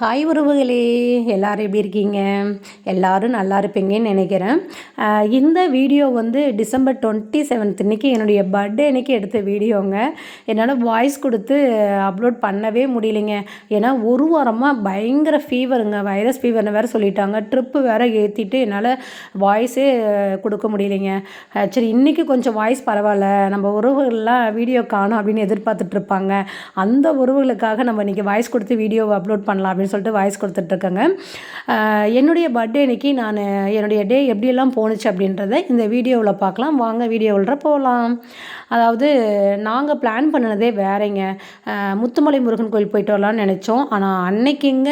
Hi உறவுகளே எல்லோரும் எப்படி இருக்கீங்க? எல்லோரும் நல்லா இருப்பீங்கன்னு நினைக்கிறேன். இந்த வீடியோ வந்து டிசம்பர் டுவெண்ட்டி செவன்த் இன்றைக்கி என்னுடைய பர்த்டே அன்றைக்கி எடுத்த வீடியோங்க. என்னால் வாய்ஸ் கொடுத்து அப்லோட் பண்ணவே முடியலைங்க. ஏன்னா ஒரு வாரமாக பயங்கர ஃபீவருங்க. வைரஸ் ஃபீவர்னு வேறு சொல்லிட்டாங்க. ட்ரிப்பு வேறு ஏற்றிட்டு என்னால் வாய்ஸே கொடுக்க முடியலைங்க. சரி இன்றைக்கி கொஞ்சம் வாய்ஸ் பரவாயில்ல. நம்ம உறவுகள்லாம் வீடியோ காணும் அப்படின்னு எதிர்பார்த்துட்ருப்பாங்க அந்த உறவுகளுக்காக நம்ம இன்றைக்கி வாய்ஸ் கொடுத்து வீடியோவை அப்லோட் பண்ணலாம் அப்படின்னு சொல்லிட்டு வாய்ஸ் கொடுத்துட்ருக்கேங்க. என்னுடைய பர்த்டே இன்றைக்கி நான் என்னுடைய டே எப்படியெல்லாம் போணுச்சு அப்படின்றத இந்த வீடியோவில் பார்க்கலாம். வாங்க வீடியோவில் போகலாம் அதாவது நாங்கள் பிளான் பண்ணினதே வேறேங்க. முத்துமலை முருகன் கோயில் போயிட்டு வரலாம்னு நினச்சோம். ஆனால் அன்னைக்குங்க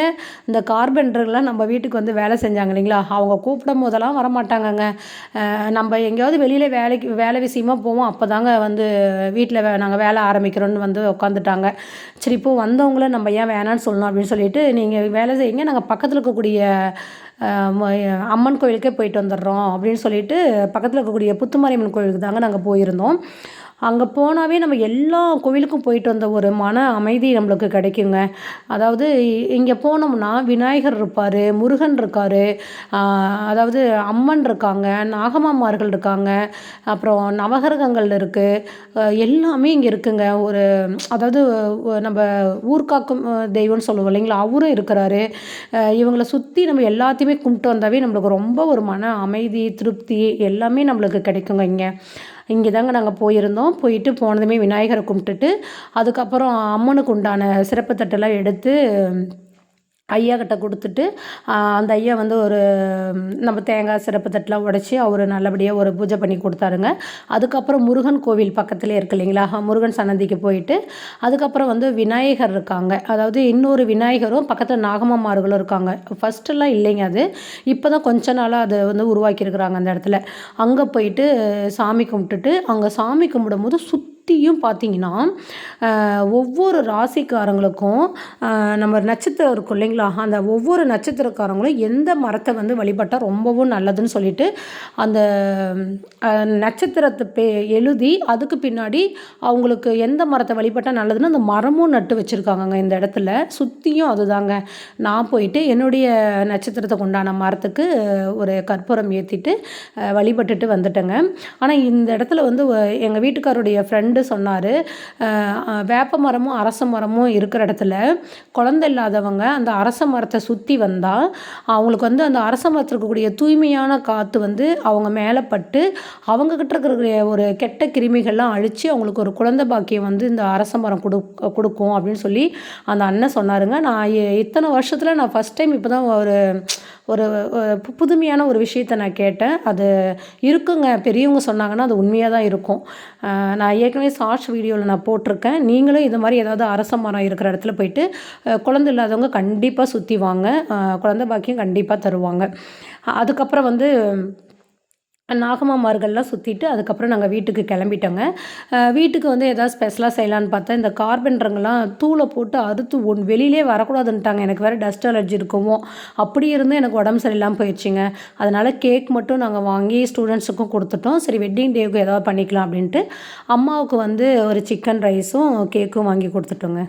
இந்த கார்பெண்டர்லாம் நம்ம வீட்டுக்கு வந்து வேலை செஞ்சாங்க இல்லைங்களா? அவங்க கூப்பிடும் போதெல்லாம் வரமாட்டாங்கங்க. நம்ம எங்கேயாவது வெளியில் வேலைக்கு வேலை விஷயமா போவோம். அப்போ தாங்க வந்து வீட்டில் வே நாங்கள் வேலை ஆரம்பிக்கிறோன்னு வந்து உட்காந்துட்டாங்க சரி இப்போ வந்தவங்கள நம்ம ஏன் வேணான்னு சொல்லணும் அப்படின்னு சொல்லிட்டு நீங்கள் வேலை செய்யுங்க நாங்கள் பக்கத்தில் இருக்கக்கூடிய அம்மன் கோயிலுக்கே போயிட்டு வந்துடுறோம் அப்படின்னு சொல்லிட்டு பக்கத்தில் இருக்கக்கூடிய புத்துமாரியம்மன் கோயிலுக்கு தாங்க நாங்கள் போயிருந்தோம். அங்கே போனாவே நம்ம எல்லா கோவிலுக்கும் போயிட்டு வந்த ஒரு மன அமைதி நம்மளுக்கு கிடைக்குங்க. அதாவது இங்கே போனோம்னா விநாயகர் இருப்பார் முருகன் இருக்கார் அதாவது அம்மன் இருக்காங்க நாகமாமார்கள் இருக்காங்க அப்புறம் நவகிரகங்கள் இருக்குது எல்லாமே இங்கே இருக்குங்க. ஒரு அதாவது நம்ம ஊர்காக்கும் தெய்வம்னு சொல்லுவோம் இல்லைங்களா? அவரும் இருக்கிறாரு. இவங்களை சுற்றி நம்ம எல்லாத்தையுமே கும்பிட்டு வந்தாவே நம்மளுக்கு ரொம்ப ஒரு மன அமைதி திருப்தி எல்லாமே நம்மளுக்கு கிடைக்குங்க இங்கே. இங்கே தாங்க நாங்கள் போயிருந்தோம். போயிட்டு போனதுமே விநாயகரை கும்பிட்டுட்டு அதுக்கப்புறம் அம்மனுக்கு உண்டான சிறப்பு தட்டெல்லாம் எடுத்து ஐயா கிட்ட கொடுத்துட்டு அந்த ஐயா வந்து ஒரு நம்ம தேங்காய் சிறப்பு தட்டெலாம் உடச்சி அவர் நல்லபடியாக ஒரு பூஜை பண்ணி கொடுத்தாருங்க. அதுக்கப்புறம் முருகன் கோவில் பக்கத்துலேயே இருக்கு இல்லைங்களா? முருகன் சன்னதிக்கு போயிட்டு அதுக்கப்புறம் வந்து விநாயகர் இருக்காங்க. அதாவது இன்னொரு விநாயகரும் பக்கத்தில் நாகம்மார்களும் இருக்காங்க. ஃபஸ்ட்டெல்லாம் இல்லைங்க அது. இப்போ தான் கொஞ்ச நாளாக அதை வந்து உருவாக்கியிருக்கிறாங்க அந்த இடத்துல. அங்கே போயிட்டு சாமி கும்பிட்டுட்டு அங்கே சாமி கும்பிடும்போது சுத் சுற்றியும் பார்த்தீங்கன்னா ஒவ்வொரு ராசிக்காரங்களுக்கும் நம்ம நட்சத்திரம் இருக்கும் இல்லைங்களா? அந்த ஒவ்வொரு நட்சத்திரக்காரங்களும் எந்த மரத்தை வந்து வழிபட்டால் ரொம்பவும் நல்லதுன்னு சொல்லிட்டு அந்த நட்சத்திரத்தை பே எழுதி அதுக்கு பின்னாடி அவங்களுக்கு எந்த மரத்தை வழிபட்டால் நல்லதுன்னு அந்த மரமும் நட்டு வச்சுருக்காங்கங்க இந்த இடத்துல. சுற்றியும் அதுதாங்க. நான் போயிட்டு என்னுடைய நட்சத்திரத்தை கொண்டான மரத்துக்கு ஒரு கற்பூரம் ஏற்றிட்டு வழிபட்டுட்டு வந்துட்டேங்க. ஆனால் இந்த இடத்துல வந்து எங்கள் வீட்டுக்காருடைய ஃப்ரெண்டு ஃப்ரெண்டு சொன்னார். வேப்ப மரமும் அரச மரமும் இருக்கிற இடத்துல குழந்த இல்லாதவங்க அந்த அரச மரத்தை சுற்றி வந்தால் அவங்களுக்கு வந்து அந்த அரச மரத்தில் இருக்கக்கூடிய தூய்மையான காற்று வந்து அவங்க மேலே பட்டு அவங்கக்கிட்ட இருக்கிற ஒரு கெட்ட கிருமிகள்லாம் அழித்து அவங்களுக்கு ஒரு குழந்த பாக்கியம் வந்து இந்த அரச மரம் கொடு கொடுக்கும் அப்படின்னு சொல்லி அந்த அண்ணன் சொன்னாருங்க. நான் இத்தனை வருஷத்தில் நான் ஃபஸ்ட் டைம் இப்போ தான் ஒரு ஒரு புதுமையான ஒரு விஷயத்த நான் கேட்டேன். அது இருக்குங்க. பெரியவங்க சொன்னாங்கன்னா அது உண்மையாக தான் இருக்கும் நான் ஏற்கனவே ஷார்ட்ஸ் வீடியோவில் நான் போட்டிருக்கேன். நீங்களும் இது மாதிரி ஏதாவது அரச மரம் இருக்கிற இடத்துல போயிட்டு குழந்தை இல்லாதவங்க கண்டிப்பாக சுற்றி வாங்க. குழந்த பாக்கியம் கண்டிப்பாக தருவாங்க. அதுக்கப்புறம் வந்து நாகமாமார்கள்லாம் சுற்றிட்டு அதுக்கப்புறம் நாங்கள் வீட்டுக்கு கிளம்பிட்டோங்க. வீட்டுக்கு வந்து எதாவது ஸ்பெஷலாக செய்யலான்னு பார்த்தா இந்த கார்பெண்டருங்கெல்லாம் தூளை போட்டு அறுத்து ஒன் வெளியிலே வரக்கூடாதுன்ட்டாங்க. எனக்கு வேறு டஸ்ட் அலர்ஜி இருக்கவும் அப்படி இருந்து எனக்கு உடம்பு சரியில்லாமல் போயிடுச்சுங்க. அதனால் கேக் மட்டும் நாங்கள் வாங்கி ஸ்டூடெண்ட்ஸுக்கும் கொடுத்துட்டோம். சரி வெட்டிங் டேவுக்கு ஏதாவது பண்ணிக்கலாம் அப்படின்ட்டு அம்மாவுக்கு வந்து ஒரு சிக்கன் ரைஸும் கேக்கும் வாங்கி கொடுத்துட்டோங்க.